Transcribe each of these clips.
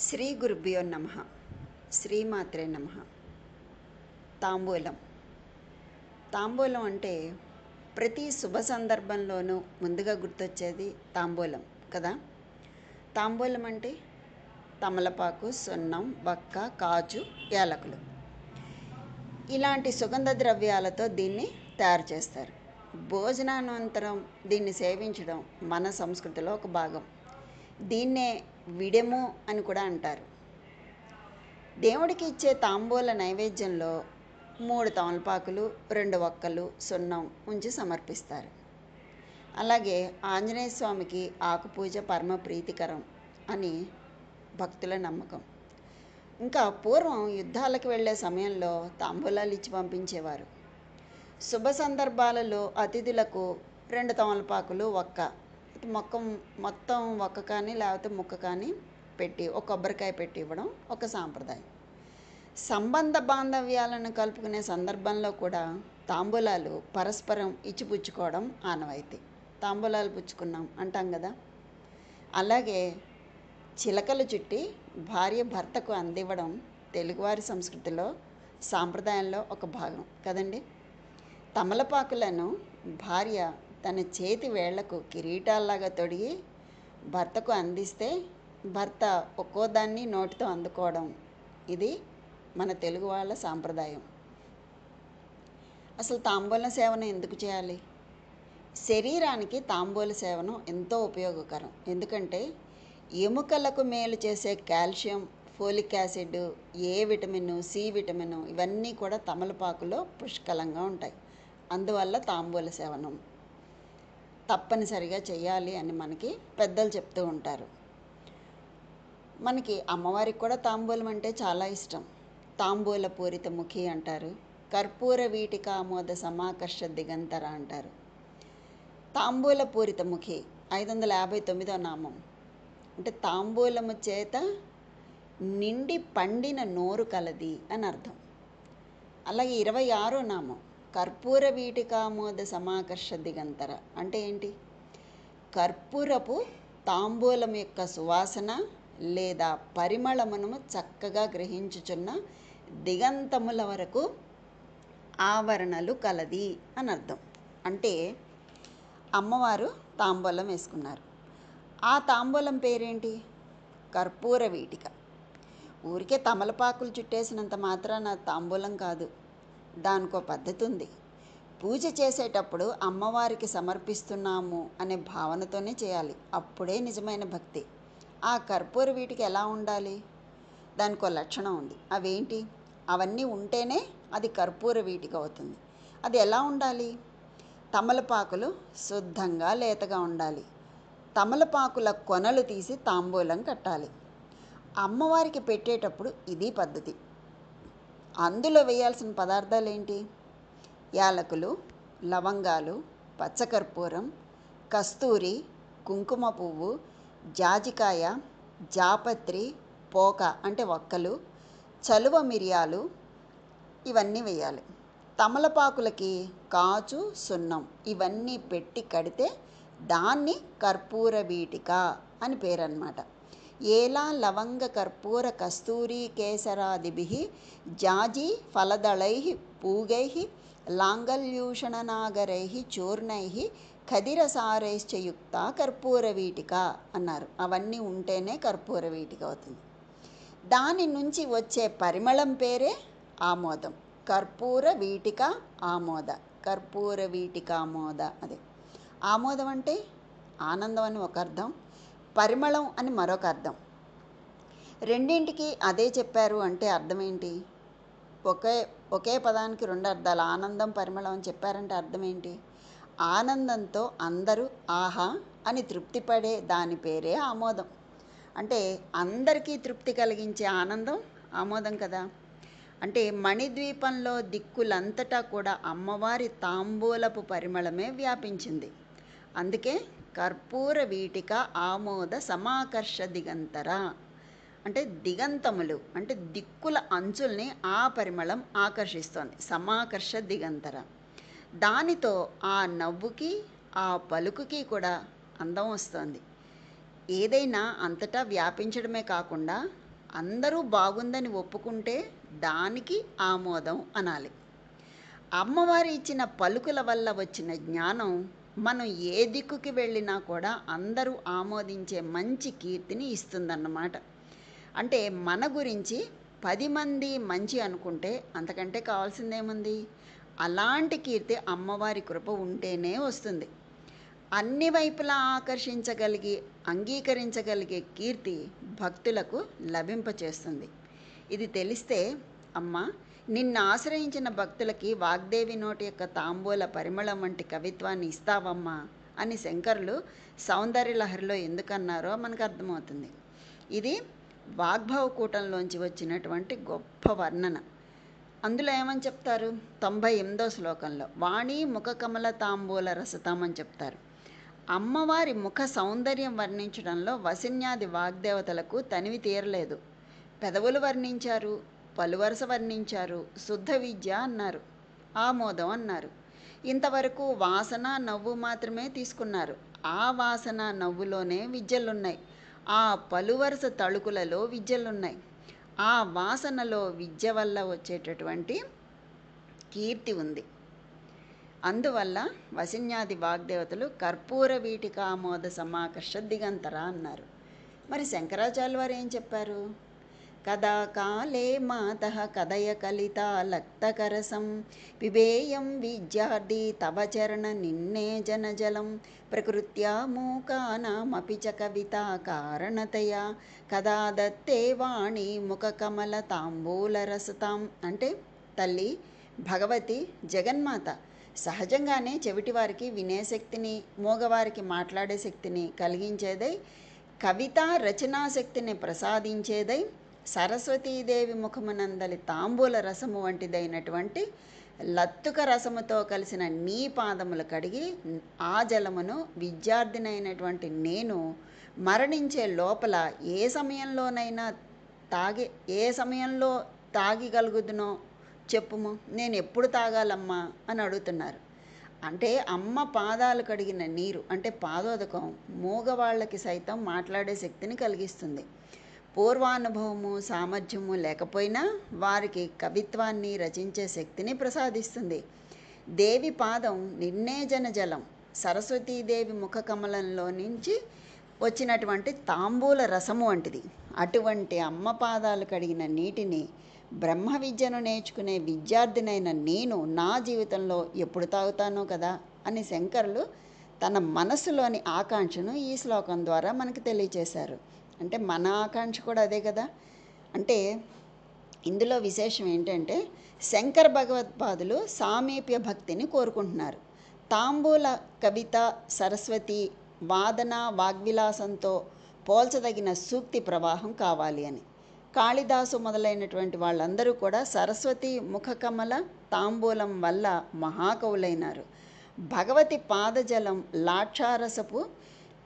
శ్రీ గురుభ్యో నమ. శ్రీమాత్రే నమ. తాంబూలం. తాంబూలం అంటే ప్రతి శుభ సందర్భంలోనూ ముందుగా గుర్తొచ్చేది తాంబూలం కదా? తాంబూలం అంటే తమలపాకు సున్నం బక్క కాజు యాలకులు. ఇలాంటి సుగంధ ద్రవ్యాలతో దీన్ని తయారు చేస్తారు. భోజనానంతరం దీన్ని సేవించడం మన సంస్కృతిలో ఒక భాగం. దీన్నే విడెము అని కూడా అంటారు. దేవుడికి ఇచ్చే తాంబూల నైవేద్యంలో మూడు తమలపాకులు రెండు ఒక్కలు సున్నం ఉంచి సమర్పిస్తారు. అలాగే ఆంజనేయ స్వామికి ఆకుపూజ పరమ ప్రీతికరం అని భక్తుల నమ్మకం. ఇంకా పూర్వం యుద్ధాలకు వెళ్ళే సమయంలో తాంబూలాలు ఇచ్చి పంపించేవారు. శుభ సందర్భాలలో అతిథులకు రెండు తమలపాకులు ఒక్క మొక్క మొత్తం ఒక్క కానీ లేకపోతే ముక్క కానీ పెట్టి ఒక కొబ్బరికాయ పెట్టి ఇవ్వడం ఒక సాంప్రదాయం. సంబంధ బాంధవ్యాలను కలుపుకునే సందర్భంలో కూడా తాంబూలాలు పరస్పరం ఇచ్చిపుచ్చుకోవడం ఆనవాయితీ. తాంబూలాలు పుచ్చుకున్నాం అంటాం కదా. అలాగే చిలకలు చుట్టి భార్య భర్తకు అందివ్వడం తెలుగువారి సంస్కృతిలో సాంప్రదాయంలో ఒక భాగం కదండి. తమలపాకులను భార్య తన చేతి వేళ్ళకు కిరీటాల్లాగా తొడిగి భర్తకు అందిస్తే భర్త ఒక్కో దాన్ని నోటితో అందుకోవడం. ఇది మన తెలుగు వాళ్ళ సాంప్రదాయం. అసలు తాంబూల సేవను ఎందుకు చేయాలి? శరీరానికి తాంబూల సేవనం ఎంతో ఉపయోగకరం. ఎందుకంటే ఎముకలకు మేలు చేసే calcium folic acid A vitamin C vitamin ఇవన్నీ కూడా తమలపాకులో పుష్కలంగా ఉంటాయి. అందువల్ల తాంబూల సేవనం. తప్పనిసరిగా చేయాలి అని మనకి పెద్దలు చెప్తూ ఉంటారు. మనకి అమ్మవారికి కూడా తాంబూలం అంటే చాలా ఇష్టం. తాంబూల పూరిత ముఖి అంటారు. కర్పూర వీటిక ఆమోద సమాకర్ష దిగంతర అంటారు. తాంబూల పూరిత ముఖి ఐదు వందల యాభై తొమ్మిదో నామం. అంటే తాంబూలము చేత నిండి పండిన నోరు కలది అని అర్థం. అలాగే ఇరవై ఆరో నామం. కర్పూర వీటికామోద సమాకర్ష దిగంతర అంటే ఏంటి? కర్పూరపు తాంబూలం యొక్క సువాసన లేదా పరిమళమును చక్కగా గ్రహించుచున్న దిగంతముల వరకు ఆవరణలు కలది అని అర్థం అంటే అమ్మవారు తాంబూలం వేసుకున్నారు. ఆ తాంబూలం పేరేంటి? కర్పూర వీటిక. ఊరికే తమలపాకులు చుట్టేసినంత మాత్రాన తాంబూలం కాదు. దానికో పద్ధతి ఉంది పూజ చేసేటప్పుడు అమ్మవారికి సమర్పిస్తున్నాము అనే భావనతోనే చేయాలి. అప్పుడే నిజమైన భక్తి. ఆ కర్పూర వీటికి ఎలా ఉండాలి? దానికో లక్షణం ఉంది. అవేంటి? అవన్నీ ఉంటేనే అది కర్పూర వీటికి అవుతుంది. అది ఎలా ఉండాలి? తమలపాకులు శుద్ధంగా లేతగా ఉండాలి. తమలపాకుల కొనలు తీసి తాంబూలం కట్టాలి. అమ్మవారికి పెట్టేటప్పుడు ఇది పద్ధతి. అందులో వేయాల్సిన పదార్థాలు ఏంటి యాలకులు లవంగాలు పచ్చకర్పూరం కస్తూరి కుంకుమ పువ్వు జాజికాయ జాపత్రి పోక అంటే ఒక్కలు చలువ మిరియాలు ఇవన్నీ వేయాలి. తమలపాకులకి కాచు సున్నం ఇవన్నీ పెట్టి కడితే దాన్ని కర్పూర వీటిక అని పేరు ఏలా లవంగ కర్పూర కస్తూరి కేసరాదిభి జాజి ఫలదళై పూగై లాంగల్యూషణనాగరై చూర్ణై కదిరసారైశ్చయుక్త కర్పూర వీటిక అన్నారు. అవన్నీ ఉంటేనే కర్పూర వీటిక అవుతుంది. దాని నుంచి వచ్చే పరిమళం పేరే ఆమోదం. కర్పూర వీటిక ఆమోద. కర్పూర వీటిక ఆమోద. అదే. ఆమోదం అంటే ఆనందం అని ఒక అర్థం. పరిమళం అని మరొక అర్థం. రెండింటికి అదే చెప్పారు అంటే అర్థం ఏంటి ఒకే ఒకే పదానికి రెండు అర్థాలు. ఆనందం పరిమళం అని చెప్పారంటే అర్థం ఏంటి ఆనందంతో అందరూ ఆహా అని తృప్తి పడే దాని పేరే ఆమోదం. అంటే అందరికీ తృప్తి కలిగించే ఆనందం ఆమోదం కదా? అంటే మణిద్వీపంలో దిక్కులంతటా కూడా అమ్మవారి తాంబూలపు పరిమళమే వ్యాపించింది. అందుకే కర్పూర వీటిక ఆమోద సమాకర్ష దిగంతర. అంటే దిగంతములు అంటే దిక్కుల అంచుల్ని ఆ పరిమళం ఆకర్షిస్తోంది. సమాకర్ష దిగంతర. దానితో ఆ నవ్వుకి ఆ పలుకుకి కూడా అందం వస్తుంది. ఏదైనా అంతటా వ్యాపించడమే కాకుండా అందరూ బాగుందని ఒప్పుకుంటే దానికి ఆమోదం అనాలి. అమ్మవారి ఇచ్చిన పలుకుల వల్ల వచ్చిన జ్ఞానం మనం ఏ దిక్కుకి వెళ్ళినా కూడా అందరూ ఆమోదించే మంచి కీర్తిని ఇస్తుందన్నమాట. అంటే మన గురించి పది మంది మంచి అనుకుంటే అంతకంటే కావాల్సిందేముంది? అలాంటి కీర్తి అమ్మవారి కృప ఉంటేనే వస్తుంది. అన్ని వైపులా ఆకర్షించగలిగి అంగీకరించగలిగే కీర్తి భక్తులకు లభింపచేస్తుంది. ఇది తెలిస్తే అమ్మ నిన్ను ఆశ్రయించిన భక్తులకి వాగ్దేవి నోటి యొక్క తాంబూల పరిమళం వంటి కవిత్వాన్ని ఇస్తావమ్మా అని శంకరులు సౌందర్య లహరిలో ఎందుకన్నారో మనకు అర్థమవుతుంది. ఇది వాగ్భవ కూటంలోంచి వచ్చినటువంటి గొప్ప వర్ణన. అందులో ఏమని చెప్తారు? తొంభై ఎనిమిదో శ్లోకంలో వాణి ముఖ కమల తాంబూల రసతం అని చెప్తారు. అమ్మవారి ముఖ సౌందర్యం వర్ణించడంలో వసిన్యాది వాగ్దేవతలకు తనివి తీరలేదు. పెదవులు వర్ణించారు. పలువరస వర్ణించారు. శుద్ధ విద్య అన్నారు. ఆమోదం అన్నారు. ఇంతవరకు వాసన నవ్వు మాత్రమే తీసుకున్నారు. ఆ వాసన నవ్వులోనే విద్యలున్నాయి. ఆ పలువరస తళుకులలో విద్యలున్నాయి. ఆ వాసనలో విద్య వల్ల వచ్చేటటువంటి కీర్తి ఉంది. అందువల్ల వసిన్యాది వాగ్దేవతలు కర్పూర వీటికామోద సమాకర్ష దిగంతరా అన్నారు. మరి శంకరాచార్య వారు ఏం చెప్పారు? కదా కాలే మాత కదయ కలిత లక్తకరసం. పిబేయం విద్యార్థి తవ చరణ నిన్నే జనజలం. ప్రకృత్యా మూకానామపి చ కవిత కారణతయా. కదా దత్తే వాణి ముఖకమల తాంబూలరసతాం. తాంబూల రసతాం అంటే తల్లి భగవతి జగన్మాత సహజంగానే చెవిటివారికి వినే శక్తిని మూగవారికి మాట్లాడే శక్తిని కలిగించేదై కవిత రచనా శక్తిని ప్రసాదించేదై సరస్వతీదేవి ముఖమునందలి తాంబూల రసము వంటిదైనటువంటి లత్తుక రసముతో కలిసిన నీ పాదములు కడిగి ఆ జలమును విద్యార్థినైనటువంటి నేను మరణించే లోపల ఏ సమయంలోనైనా తాగి ఏ సమయంలో తాగిగలుగుదునో చెప్పుము. నేను ఎప్పుడు తాగాలమ్మా అని అడుగుతున్నారు. అంటే అమ్మ పాదాలు కడిగిన నీరు అంటే పాదోదకం మూగవాళ్ళకి సైతం మాట్లాడే శక్తిని కలిగిస్తుంది. పూర్వానుభవము సామర్థ్యము లేకపోయినా వారికి కవిత్వాన్ని రచించే శక్తిని ప్రసాదిస్తుంది. దేవి పాదం నిర్ణేజన జలం సరస్వతీదేవి ముఖ కమలంలో నుంచి వచ్చినటువంటి తాంబూల రసము వంటిది. అటువంటి అమ్మ పాదాలు కడిగిన నీటిని బ్రహ్మ విద్యను నేర్చుకునే విద్యార్థినైన నేను నా జీవితంలో ఎప్పుడు తాగుతానో కదా అని శంకరులు తన మనసులోని ఆకాంక్షను ఈ శ్లోకం ద్వారా మనకు తెలియచేశారు. అంటే మన ఆకాంక్ష కూడా అదే కదా? అంటే ఇందులో విశేషం ఏంటంటే శంకర భగవత్పాదులు సామీప్య భక్తిని కోరుకుంటున్నారు. తాంబూల కవిత సరస్వతి వాదన వాగ్విలాసంతో పోల్చదగిన సూక్తి ప్రవాహం కావాలి అని. కాళిదాసు మొదలైనటువంటి వాళ్ళందరూ కూడా సరస్వతి ముఖకమల తాంబూలం వల్ల మహాకవులైనారు. భగవతి పాదజలం లాక్షారసపు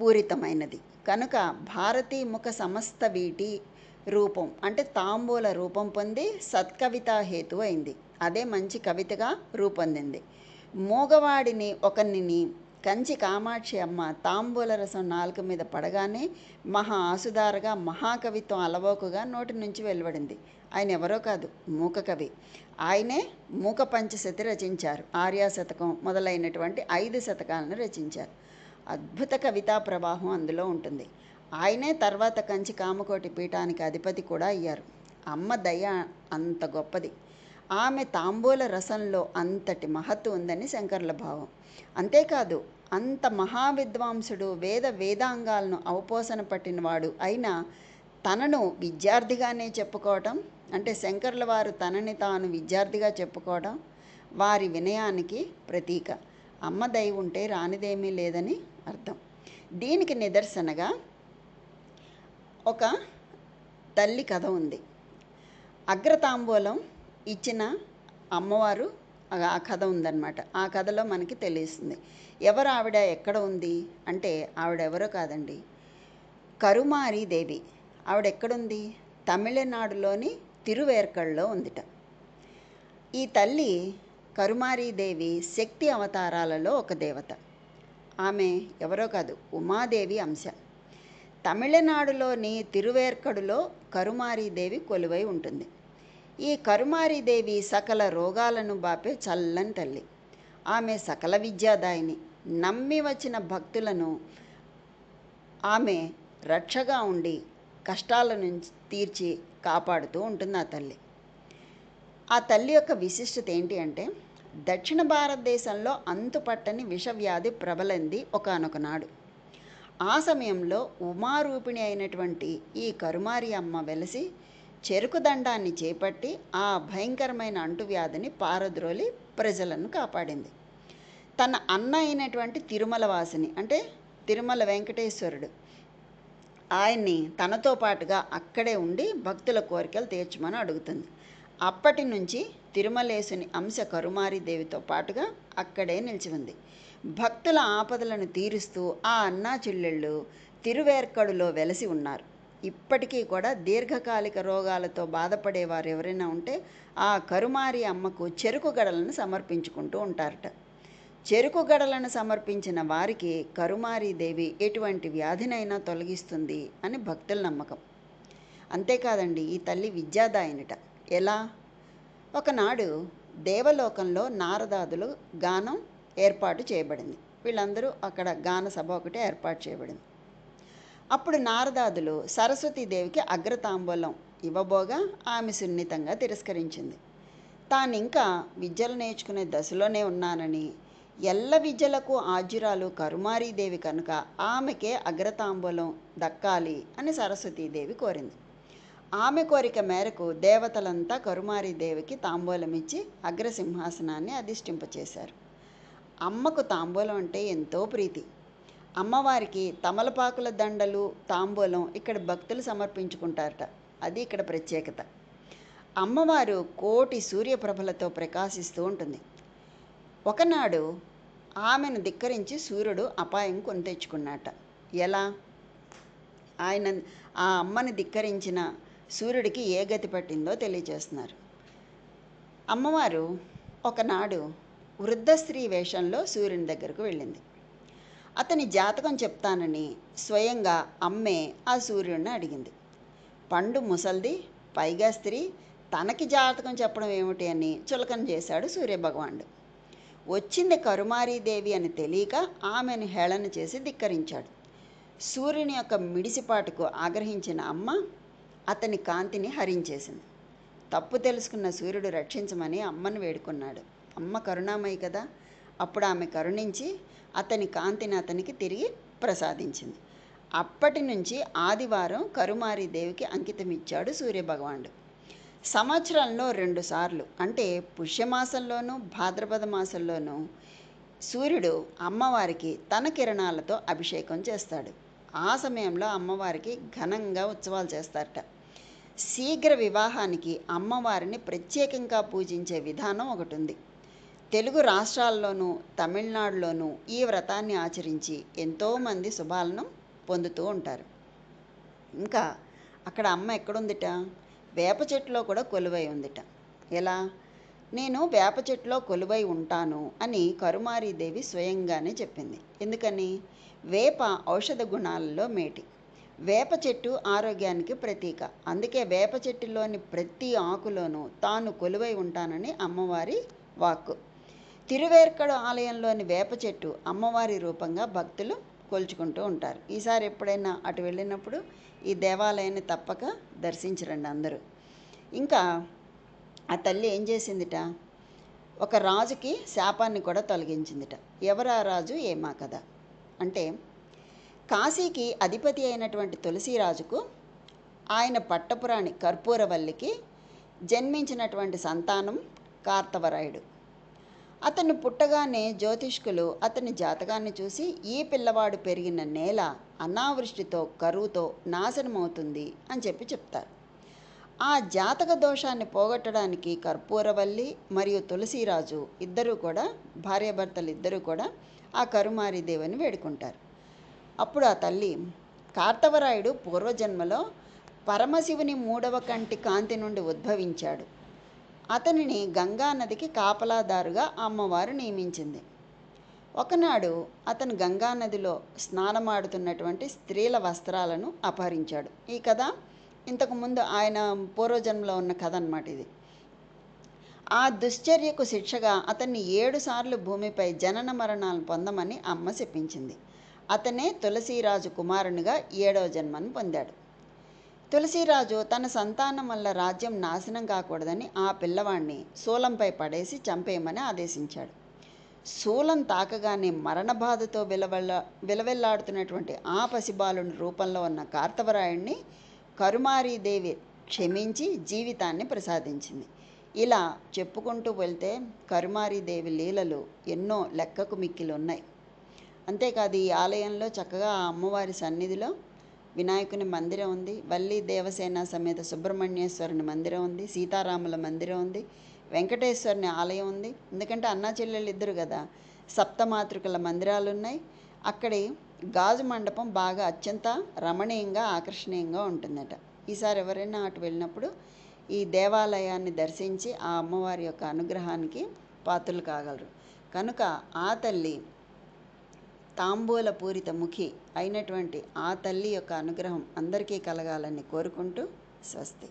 పూరితమైనది. కనుక భారతీ ముఖ సమస్త వీటి రూపం అంటే తాంబూల రూపం పొంది సత్కవిత హేతు అయింది. అదే మంచి కవితగా రూపొందింది. మూగవాడిని ఒకరిని కంచి కామాక్షి అమ్మ తాంబూల రసం నాలుక మీద పడగానే మహా ఆసుదారగా మహాకవిత్వం అలవోకుగా నోటి నుంచి వెలువడింది. ఆయన ఎవరో కాదు మూక కవి. ఆయనే మూక పంచశతి రచించారు. ఆర్యా శతకం మొదలైనటువంటి ఐదు శతకాలను రచించారు. అద్భుత కవితా ప్రవాహం అందులో ఉంటుంది. ఆయనే తర్వాత కంచి కామకోటి పీఠానికి అధిపతి కూడా అయ్యారు. అమ్మ దయ అంత గొప్పది. ఆమె తాంబూల రసంలో అంతటి మహత్తు ఉందని శంకర్ల భావం. అంతేకాదు అంత మహావిద్వాంసుడు వేద వేదాంగాలను అవపోసన పట్టినవాడు అయినా తనను విద్యార్థిగానే చెప్పుకోవటం అంటే శంకర్ల వారు తనని తాను విద్యార్థిగా చెప్పుకోవడం వారి వినయానికి ప్రతీక. అమ్మ దయ ఉంటే రానిదేమీ లేదని అర్థం. దీనికి నిదర్శనగా ఒక తల్లి కథ ఉంది. అగ్రతాంబూలం ఇచ్చిన అమ్మవారు ఆ కథ ఉందన్నమాట. ఆ కథలో మనకి తెలుస్తుంది ఎవరు ఆవిడ ఎక్కడ ఉంది? అంటే ఆవిడ ఎవరో కాదండి. కరుమారి దేవి. ఆవిడ ఎక్కడుంది తమిళనాడులోని తిరువేర్కల్లో ఉందిట. ఈ తల్లి కరుమారీదేవి శక్తి అవతారాలలో ఒక దేవత. ఆమె ఎవరో కాదు ఉమాదేవి అంశ. తమిళనాడులోని తిరువేర్కడులో కరుమారీదేవి కొలువై ఉంటుంది. ఈ కరుమారీదేవి సకల రోగాలను బాపే చల్లని తల్లి. ఆమె సకల విద్యాదాయిని. నమ్మి వచ్చిన భక్తులను ఆమె రక్షగా ఉండి కష్టాల నుంచి తీర్చి కాపాడుతూ ఉంటుంది ఆ తల్లి. ఆ తల్లి యొక్క విశిష్టత ఏంటి అంటే దక్షిణ భారతదేశంలో అంతుపట్టని విషవ్యాధి ప్రబలంది ఒకనొక నాడు. ఆ సమయంలో ఉమారూపిణి అయినటువంటి ఈ కరుమారి అమ్మ వెలసి చెరుకు దండాన్ని చేపట్టి ఆ భయంకరమైన అంటువ్యాధిని పారద్రోలి ప్రజలను కాపాడింది. తన అన్న అయినటువంటి తిరుమల వాసిని అంటే తిరుమల వెంకటేశ్వరుడు ఆయన్ని తనతో పాటుగా అక్కడే ఉండి భక్తుల కోరికలు తీర్చమని అడుగుతుంది. అప్పటి నుంచి తిరుమలేశుని అంశ కరుమారి దేవితో పాటుగా అక్కడే నిలిచి ఉంది భక్తుల ఆపదలను తీరుస్తూ ఆ అన్నా చెల్లెళ్ళు తిరువేర్కడులో వెలసి ఉన్నారు. ఇప్పటికీ కూడా దీర్ఘకాలిక రోగాలతో బాధపడేవారు ఎవరైనా ఉంటే ఆ కరుమారి అమ్మకు చెరుకు గడలను సమర్పించుకుంటూ ఉంటారట. చెరుకు గడలను సమర్పించిన వారికి కరుమారీదేవి ఎటువంటి వ్యాధినైనా తొలగిస్తుంది అని భక్తుల నమ్మకం. అంతేకాదండి ఈ తల్లి విద్యాదాయనిట. ఎలా? ఒకనాడు దేవలోకంలో నారదాదులు గానం ఏర్పాటు చేయబడింది. వీళ్ళందరూ అక్కడ గాన సభ ఒకటి ఏర్పాటు చేయబడింది. అప్పుడు నారదాదులు సరస్వతీదేవికి అగ్రతాంబూలం ఇవ్వబోగా ఆమె సున్నితంగా తిరస్కరించింది. తాను ఇంకా విద్యలు నేర్చుకునే దశలోనే ఉన్నానని ఎల్ల విద్యలకు ఆజ్యురాలు కరుమారీదేవి కనుక ఆమెకే అగ్రతాంబూలం దక్కాలి అని సరస్వతీదేవి కోరింది. ఆమె కోరిక మేరకు దేవతలంతా కరుమారీదేవికి తాంబూలం ఇచ్చి అగ్రసింహాసనాన్ని అధిష్ఠింపచేశారు. అమ్మకు తాంబూలం అంటే ఎంతో ప్రీతి. అమ్మవారికి తమలపాకుల దండలు తాంబూలం ఇక్కడ భక్తులు సమర్పించుకుంటారట. అది ఇక్కడ ప్రత్యేకత. అమ్మవారు కోటి సూర్యప్రభలతో ప్రకాశిస్తూ ఉంటుంది. ఒకనాడు ఆమెను ధిక్కరించి సూర్యుడు అపాయం కొని తెచ్చుకున్నట. ఎలా? ఆయన ఆ అమ్మని ధిక్కరించిన సూర్యుడికి ఏ గతి పట్టిందో తెలియజేస్తున్నారు. అమ్మవారు ఒకనాడు వృద్ధ స్త్రీ వేషంలో సూర్యుని దగ్గరకు వెళ్ళింది. అతని జాతకం చెప్తానని స్వయంగా అమ్మే ఆ సూర్యుడిని అడిగింది. పండు ముసల్ది పైగా స్త్రీ తనకి జాతకం చెప్పడం ఏమిటి అని చులకన చేశాడు సూర్యభగవానుడు. వచ్చింది కరుమారీదేవి అని తెలియక ఆమెను హేళన చేసి ధిక్కరించాడు. సూర్యుని యొక్క మిడిసిపాటుకు ఆగ్రహించిన అమ్మ అతని కాంతిని హరించేసింది. తప్పు తెలుసుకున్న సూర్యుడు రక్షించమని అమ్మను వేడుకున్నాడు. అమ్మ కరుణామయి కదా? అప్పుడు ఆమె కరుణించి అతని కాంతిని అతనికి తిరిగి ప్రసాదించింది. అప్పటి నుంచి ఆదివారం కరుమారి దేవికి అంకితం ఇచ్చాడు సూర్యభగవానుడు. సంవత్సరంలో రెండుసార్లు అంటే పుష్యమాసంలోనూ భాద్రపద మాసంలోనూ సూర్యుడు అమ్మవారికి తన కిరణాలతో అభిషేకం చేస్తాడు. ఆ సమయంలో అమ్మవారికి ఘనంగా ఉత్సవాలు చేస్తారట. శీఘ్ర వివాహానికి అమ్మవారిని ప్రత్యేకంగా పూజించే విధానం ఒకటి ఉంది తెలుగు రాష్ట్రాల్లోనూ తమిళనాడులోనూ ఈ వ్రతాన్ని ఆచరించి ఎంతోమంది శుభాలను పొందుతూ ఉంటారు. ఇంకా అక్కడ అమ్మ ఎక్కడుందిట? వేప చెట్టులో కూడా కొలువై ఉందిట. ఎలా? నేను వేప చెట్టులో కొలువై ఉంటాను అని కరుమారీదేవి స్వయంగానే చెప్పింది. ఎందుకని? వేప ఔషధ గుణాలలో మేటి. వేప చెట్టు ఆరోగ్యానికి ప్రతీక. అందుకే వేప చెట్టులోని ప్రతి ఆకులోనూ తాను కొలువై ఉంటానని అమ్మవారి వాక్కు. తిరువేర్కడు ఆలయంలోని వేప చెట్టు అమ్మవారి రూపంగా భక్తులు కొలుచుకుంటూ ఉంటారు. ఈసారి ఎప్పుడైనా అటు వెళ్ళినప్పుడు ఈ దేవాలయాన్ని తప్పక దర్శించరండి అందరూ. ఇంకా ఆ తల్లి ఏం చేసిందిట? ఒక రాజుకి శాపాన్ని కూడా తొలగించిందిట. ఎవరు ఆ రాజు? ఏమా కదా అంటే కాశీకి అధిపతి అయినటువంటి తులసీరాజుకు ఆయన పట్టపురాణి కర్పూరవల్లికి జన్మించినటువంటి సంతానం కార్తవరాయుడు. అతను పుట్టగానే జ్యోతిష్కులు అతని జాతకాన్ని చూసి ఈ పిల్లవాడు పెరిగిన నేల అనావృష్టితో కరువుతో నాశనమవుతుంది అని చెప్పి చెప్తారు. ఆ జాతక దోషాన్ని పోగొట్టడానికి కర్పూరవల్లి మరియు తులసిరాజు ఇద్దరూ కూడా భార్యాభర్తలు ఇద్దరూ కూడా ఆ కరుమారిదేవిని వేడుకుంటారు. అప్పుడు ఆ తల్లి కార్తవరాయుడు పూర్వజన్మలో పరమశివుని మూడవ కంటి కాంతి నుండి ఉద్భవించాడు. అతనిని గంగా నదికి కాపలాదారుగా అమ్మవారు నియమించింది. ఒకనాడు అతను గంగానదిలో స్నానమాడుతున్నటువంటి స్త్రీల వస్త్రాలను అపహరించాడు. ఈ కథ ఇంతకుముందు ఆయన పూర్వజన్మలో ఉన్న కథ అన్నమాట ఇది. ఆ దుశ్చర్యకు శిక్షగా అతన్ని ఏడుసార్లు భూమిపై జనన మరణాలను పొందమని అమ్మ చెప్పించింది. అతనే తులసీరాజు కుమారునిగా ఏడవ జన్మను పొందాడు. తులసీరాజు తన సంతానం వల్ల రాజ్యం నాశనం కాకూడదని ఆ పిల్లవాణ్ణి శూలంపై పడేసి చంపేయమని ఆదేశించాడు. శూలం తాకగానే మరణ బాధతో విలవెల్ల విలవెల్లాడుతున్నటువంటి ఆ పసిబాలుని రూపంలో ఉన్న కార్తవరాయుణ్ణి కరుమారీదేవి క్షమించి జీవితాన్ని ప్రసాదించింది. ఇలా చెప్పుకుంటూ వెళ్తే కరుమారీదేవి లీలలు ఎన్నో లెక్కకు మిక్కిలు ఉన్నాయి అంతేకాదు ఈ ఆలయంలో చక్కగా ఆ అమ్మవారి సన్నిధిలో వినాయకుని మందిరం ఉంది. వల్లి దేవసేన సమేత సుబ్రహ్మణ్యేశ్వరుని మందిరం ఉంది. సీతారాముల మందిరం ఉంది. వెంకటేశ్వరుని ఆలయం ఉంది. ఎందుకంటే అన్నా చెల్లెళ్ళు ఇద్దరు కదా సప్తమాతృకల మందిరాలు ఉన్నాయి అక్కడి గాజు మండపం బాగా అత్యంత రమణీయంగా ఆకర్షణీయంగా ఉంటుందట. ఈసారి ఎవరైనా అటు వెళ్ళినప్పుడు ఈ దేవాలయాన్ని దర్శించి ఆ అమ్మవారి యొక్క అనుగ్రహానికి పాత్రలు కాగలరు. కనుక ఆ తల్లి తాంబూల పూరిత ముఖి అయినటువంటి ఆ తల్లి యొక్క అనుగ్రహం అందరికీ కలగాలని కోరుకుంటూ స్వస్తి.